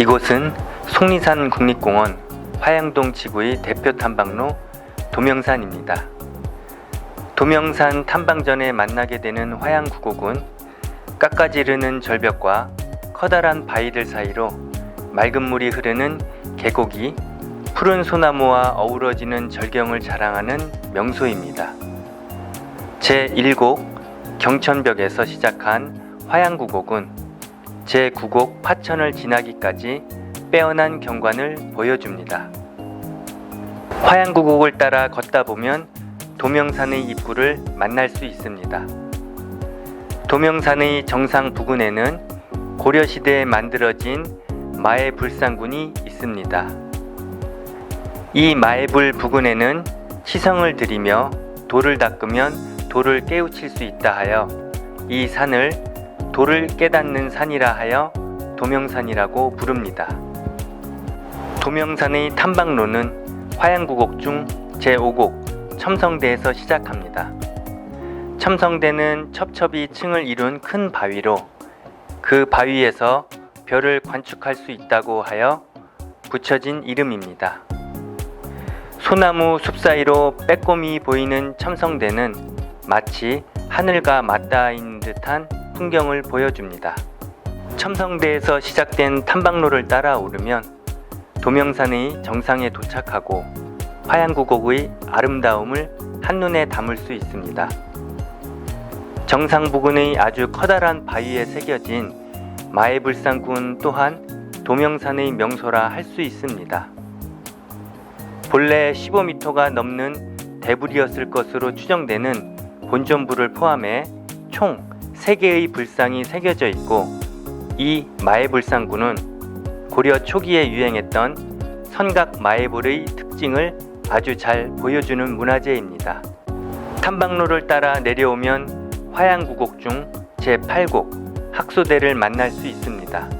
이곳은 속리산 국립공원 화양동 지구의 대표 탐방로 도명산입니다. 도명산 탐방 전에 만나게 되는 화양구곡은 깎아지르는 절벽과 커다란 바위들 사이로 맑은 물이 흐르는 계곡이 푸른 소나무와 어우러지는 절경을 자랑하는 명소입니다. 제1곡 경천벽에서 시작한 화양구곡은 제9곡 파천을 지나기까지 빼어난 경관을 보여줍니다. 화양구곡을 따라 걷다 보면 도명산의 입구를 만날 수 있습니다. 도명산의 정상 부근에는 고려시대에 만들어진 마애불상군이 있습니다. 이 마애불 부근에는 치성을 드리며 돌을 닦으면 돌을 깨우칠 수 있다 하여 이 산을 돌을 깨닫는 산이라 하여 도명산이라고 부릅니다. 도명산의 탐방로는 화양구곡 중 제5곡 첨성대에서 시작합니다. 첨성대는 첩첩이 층을 이룬 큰 바위로 그 바위에서 별을 관측할 수 있다고 하여 붙여진 이름입니다. 소나무 숲 사이로 빼꼼히 보이는 첨성대는 마치 하늘과 맞닿아 있는 듯한 풍경을 보여줍니다. 첨성대에서 시작된 탐방로를 따라 오르면 도명산의 정상에 도착하고 화양구곡의 아름다움을 한눈에 담을 수 있습니다. 정상 부근의 아주 커다란 바위에 새겨진 마애불상군 또한 도명산의 명소라 할 수 있습니다. 본래 15m가 넘는 대불이었을 것으로 추정되는 본전부를 포함해 총 3개의 불상이 새겨져 있고 이 마애불상군은 고려 초기에 유행했던 선각 마애불의 특징을 아주 잘 보여주는 문화재입니다. 탐방로를 따라 내려오면 화양구곡 중 제8곡 학소대를 만날 수 있습니다.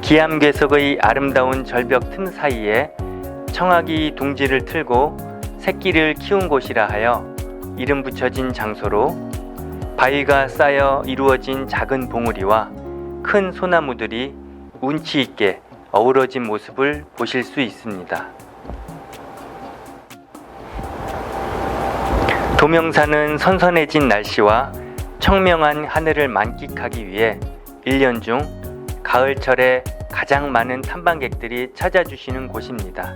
기암괴석의 아름다운 절벽 틈 사이에 청아기 둥지를 틀고 새끼를 키운 곳이라 하여 이름 붙여진 장소로 바위가 쌓여 이루어진 작은 봉우리와 큰 소나무들이 운치 있게 어우러진 모습을 보실 수 있습니다. 도명산은 선선해진 날씨와 청명한 하늘을 만끽하기 위해 1년 중 가을철에 가장 많은 탐방객들이 찾아주시는 곳입니다.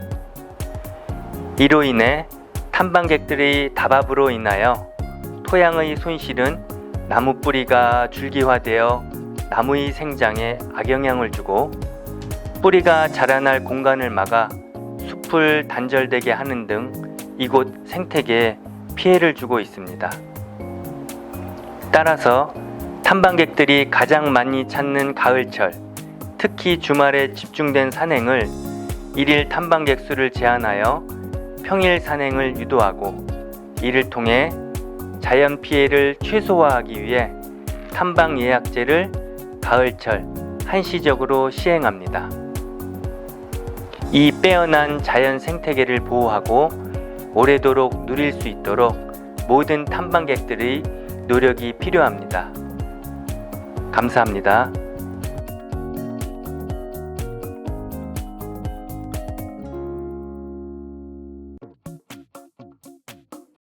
이로 인해 탐방객들의 다밥으로 인하여 토양의 손실은 나무 뿌리가 줄기화되어 나무의 생장에 악영향을 주고 뿌리가 자라날 공간을 막아 숲을 단절되게 하는 등 이곳 생태계에 피해를 주고 있습니다. 따라서 탐방객들이 가장 많이 찾는 가을철, 특히 주말에 집중된 산행을 일일 탐방객 수를 제한하여 평일 산행을 유도하고 이를 통해 자연 피해를 최소화하기 위해 탐방 예약제를 가을철 한시적으로 시행합니다. 이 빼어난 자연 생태계를 보호하고 오래도록 누릴 수 있도록 모든 탐방객들의 노력이 필요합니다. 감사합니다.